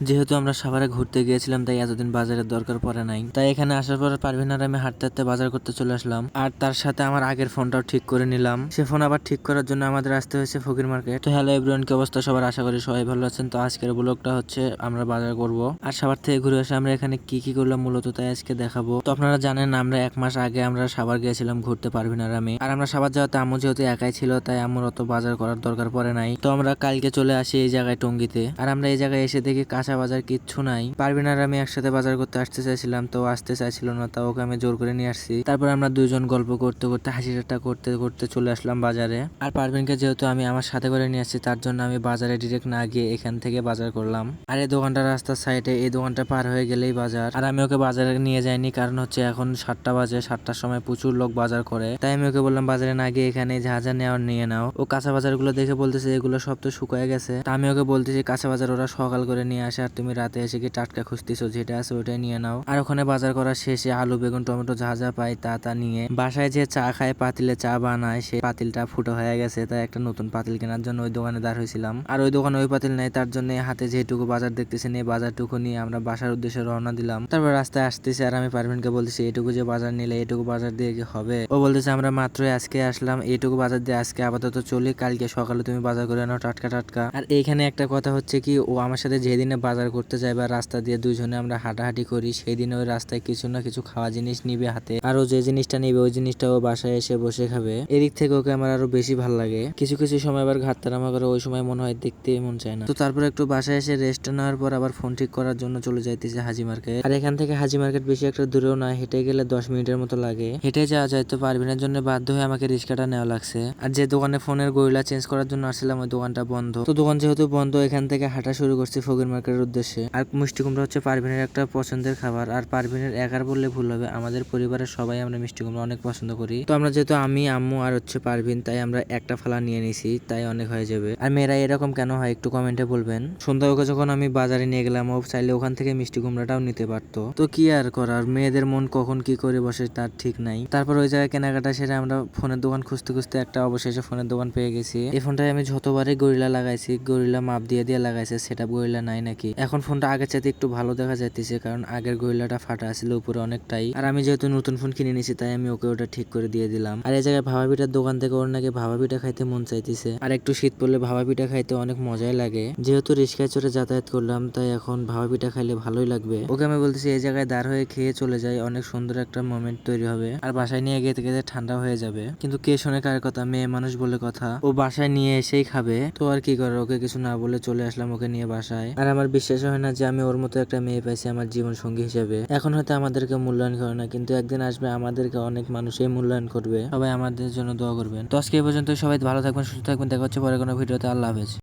যেহেতু আমরা সাভারে ঘুরতে গিয়েছিলাম, তাই এতদিন বাজারের দরকার পড়ে নাই। তাই এখানে আসার পর পারভিন আর আমি হাঁটতে হাঁটতে বাজার করতে চলে আসলাম। আর তার সাথে আমার আগের ফোনটাও ঠিক করে নিলাম। সে ফোন আবার ঠিক করার জন্য আমাদের আসতে হয়েছে ফকির মার্কেট। তো হ্যালো এভরিওয়ান, কি অবস্থা? সবার আশা করি সবাই ভালো আছেন। তো আজকের ব্লগটা হচ্ছে আমরা বাজার করব। আর সাভার থেকে ঘুরে আসে আমরা এখানে কি কি করলাম মূলত তাই আজকে দেখাবো। তো আপনারা জানেন, আমরা এক মাস আগে আমরা সাভার গিয়েছিলাম ঘুরতে পারভিন আর আমি। আর আমরা সাভার যাওয়াতে আমু যেহেতু একাই ছিল, তাই আম্মুর অত বাজার করার দরকার পড়ে নাই। তো আমরা কালকে চলে আসি এই জায়গায় টঙ্গিতে। আর আমরা এই জায়গায় এসে দেখি কাঁচা বাজার কিচ্ছু নাই। পারভিন আর আমি একসাথে বাজার করতে আসতে চাইছিলাম, তো আসতে চাইছিল না তা ওকে আমি জোর করে নিয়ে আসছি। তারপর আমরা দুইজন গল্প করতে করতে, হাসি ঠাট্টা করতে করতে চলে আসলাম বাজারে। আর পারভিনকে যেহেতু আমি আমার সাথে করে নিয়ে আসছি, তার জন্য আমি বাজারে ডিরেক্ট না গিয়ে এখান থেকে বাজার করলাম। আর এই দোকানটা রাস্তার সাইডে এই দোকানটা পার হয়ে গেলেই বাজার। আর আমি ওকে বাজারে নিয়ে যাইনি, কারণ হচ্ছে এখন সাতটা বাজে, সাতটার সময় প্রচুর লোক বাজার করে। তাই আমি ওকে বললাম, বাজারে না গিয়ে এখানে যা যা নেওয়ার নিয়ে নাও। ও কাঁচা বাজারগুলো দেখে বলতেছে, এগুলো সব তো শুকায় গেছে। তা আমি ওকে বলতেছি, কাঁচা বাজার ওরা সকাল করে নিয়ে আসে। আর তুমি রাতে এসে কি টাটকা খুঁজতেছো যেটা আছে ওটাই নিয়ে নাও। আর ওখানে বাজার করা শেষে আলু, বেগুন, টমেটো যা যা পাই তা তা নিয়ে বাসায় যে চা খায়, পাতিলে চা বানায়, সেই পাতিলটা ফুটো হয়ে গেছে। তাই একটা নতুন পাতিল কেনার জন্য ওই দোকানে দাঁড় হয়েছিলাম। আর ওই দোকানে ওই পাতিল নাই, তার জন্য হাতে যেটুকু বাজার দেখতেছেন নিয়ে বাজারটুকু নিয়ে আমরা বাসার উদ্দেশ্যে রওনা দিলাম। তারপর রাস্তায় আসতেছি আর আমি পারভিনকে বলতেছি, এটুকু যে বাজার নিলে এটুকু বাজার দিয়ে কি হবে? ও বলতেছে, আমরা মাত্রই আজকে আসলাম এইটুকু বাজার দিয়ে আজকে আপাতত চলি, কালকে সকালে তুমি বাজার করে নাও টাটকা টাটকা। আর এইখানে একটা কথা হচ্ছে কি, ও আমার সাথে যেদিনে বাজার করতে যায় বা রাস্তা দিয়ে দুইজনে আমরা হাঁটাহাঁটি করি সেই দিনে ওই রাস্তায় কিছু না কিছু খাওয়া জিনিস নিবে হাতে। আর যে জিনিসটা নিবে, ওই জিনিসটা ও বাসায় এসে বসে খাবে। এদিক থেকে ওকে আমার আরও বেশি ভালো লাগে। কিছু কিছু সময় আবার ঘাটতারামা করে ওই সময় মনে হয় দেখতে মন চায় না। তো তারপর একটু বাসায় এসে রেস্ট নেওয়ার পর আবার ফোন ঠিক করার জন্য চলে যাইতেছে হাজি মার্কেট আর এখান থেকে হাজি মার্কেট বেশি একটা দূরেও না হেঁটে গেলে দশ মিনিটের মতো লাগে। হেঁটে যাওয়া যায় তো পারবিনের জন্য বাধ্য হয়ে আমাকে রিক্সাটা নেওয়া লাগছে। আর যে দোকানে ফোনের গরিলা চেঞ্জ করার জন্য আসছিলাম, ওই দোকানটা বন্ধ। তো দোকান যেহেতু বন্ধ, এখান থেকে হাঁটা শুরু করছি ফকির মার্কেটের উদ্দেশ্যে। আর মিষ্টি কুমড়া হচ্ছে পারভিনের একটা পছন্দের খাবার। আর পারভিনের একার বললে ভুল হবে। আমাদের পরিবারের সবাই আমরা মিষ্টি কুমড়া অনেক পছন্দ করি। তো আমরা যেহেতু আমি, আম্মু আর হচ্ছে পারভিন, তাই আমরা একটা ফালা নিয়ে নিছি, তাই অনেক হয়ে যাবে। আর মেয়েরা এরকম কেন হয় একটু কমেন্টে বলবেন। সন্ধ্যা ওকে যখন আমি বাজারে নিয়ে গেলাম, ও চাইলে ওখান থেকে মিষ্টি কুমড়াটাও নিতে পারতো। তো কি আর করার? মেয়েদের মন কখন কি করে বসে তার ঠিক নাই। তারপর ওই জায়গায় কেনাকাটা সেরে আমরা ফোনের দোকান খুঁজতে খুঁজতে একটা অবশেষে ফোনের দোকান পেয়ে গেছি। এই ফোনটায় আমি যতবারই গরিলা লাগাইছি, গরিলা মাপ দিয়ে দিয়ে লাগাইছে, সেটা গরিলা নাই নাকি? এখন ফোনটা আগের চাইতে একটু ভালো দেখা যাইতেছে, কারণ আগের গরিলাটা ফাটা ছিল উপরে অনেকটাই। আর আমি যেহেতু নতুন ফোন কিনে নিয়েছি, তাই আমি ওকে ওটা ঠিক করে দিয়ে দিলাম। আর এই জায়গায় ভাবা পিঠার দোকান থেকে ওর নাকি ভাবা পিঠা খাইতে মন চাইতেছে। আর একটু শীত পড়লে ভাবা পিঠা খাইতে অনেক মজাই লাগে। যেহেতু রিক্সায় চড়ে যাতায়াত করলাম, তাই এখন ভাবা পিঠা খাইলে ভালোই লাগবে। ওকে আমি বলতেছি, এই জায়গায় দাঁড় হয়ে খেয়ে চলে যাই, অনেক সুন্দর একটা মোমেন্ট তৈরি হবে। আর বাসায় নিয়ে গেতে গেতে ঠান্ডা হয়ে যাবে। কিন্তু কে শোনে কার কথা, মেয়ে মানুষ বলে কথা। ও বাসায় নিয়ে এসেই খাবে। তো আর কি করে ওকে কিছু না বলে চলে আসলাম ওকে নিয়ে বাসায়। আর আমার বিশ্বাস হয় না যে আমি ওর মতো একটা মেয়ে পাইছি আমার জীবন সঙ্গী হিসেবে। এখন হয়তো আমাদেরকে মূল্যায়ন করে না, কিন্তু একদিন আসবে আমাদেরকে অনেক মানুষই মূল্যায়ন করবে। সবাই আমাদের জন্য দোয়া করবেন। তো আজকে এই পর্যন্ত সবাই ভালো থাকবেন, সুস্থ থাকবেন। দেখা হচ্ছে পরে কোনো ভিডিওতে। আল্লাহ হাফেজ।